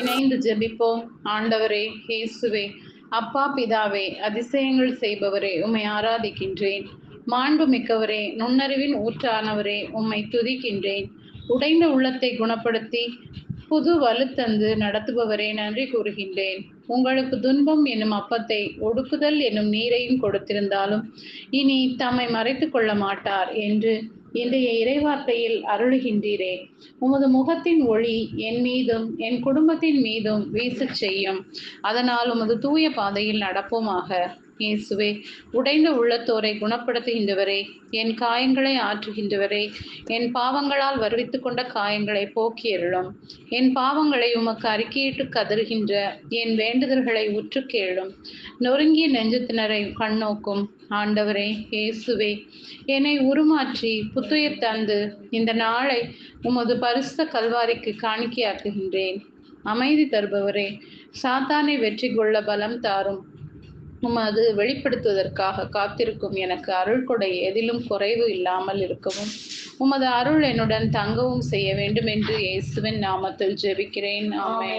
இணைந்து ஜெபிப்போம். ஆண்டவரே இயேசுவே அப்பா பிதாவே அதிசயங்கள் செய்பவரே உம்மை ஆராதிக்கின்றேன். மாண்பு மிக்கவரே நுண்ணறிவின் ஊற்றானவரே உம்மை துதிக்கின்றேன். உடைந்த உள்ளத்தை குணப்படுத்தி புது வலுத்தந்து நடத்துபவரே நன்றி கூறுகின்றேன். உங்களுக்கு துன்பம் என்னும் அப்பத்தை ஒடுக்குதல் என்னும் நீரையும் கொடுத்திருந்தாலும் இனி தம்மை மறைத்து கொள்ள மாட்டார் என்று இன்றைய இறைவார்த்தையில் அருளுகின்றீரே. உமது முகத்தின் ஒளி என் மீதும் என் குடும்பத்தின் மீதும் வீசச் செய்யும். அதனால் உமது தூய பாதையில் நடப்போமாக. இயேசுவே உடைந்த உள்ளத்தோரை குணப்படுத்துகின்றவரே என் காயங்களை ஆற்றுகின்றவரே என் பாவங்களால் வருவித்து கொண்ட காயங்களை போக்கியருளும். என் பாவங்களை உமக்கு அறிக்கையிட்டு கதறுகின்ற என் வேண்டுதல்களை உற்று கேளும். நொறுங்கிய நெஞ்சத்தினரை கண்ணோக்கும் ஆண்டவரே இயேசுவே என்னை உருமாற்றி புத்துயிர் தந்து இந்த நாளை உமது பரிசுத்த கல்வாரிக்கு காணிக்கையாக்குகின்றேன். அமைதி தருபவரே சாத்தானை வெற்றி கொள்ள பலம் தாரும். உமது வெளிப்படுத்துவதற்காக காத்திருக்கும் எனக்கு அருள் கொடை எதிலும் குறைவு இல்லாமல் இருக்கவும் உமது அருள் என்னுடன் தங்கவும் செய்ய வேண்டும் என்று இயேசுவின் நாமத்தில் ஜெபிக்கிறேன். ஆமே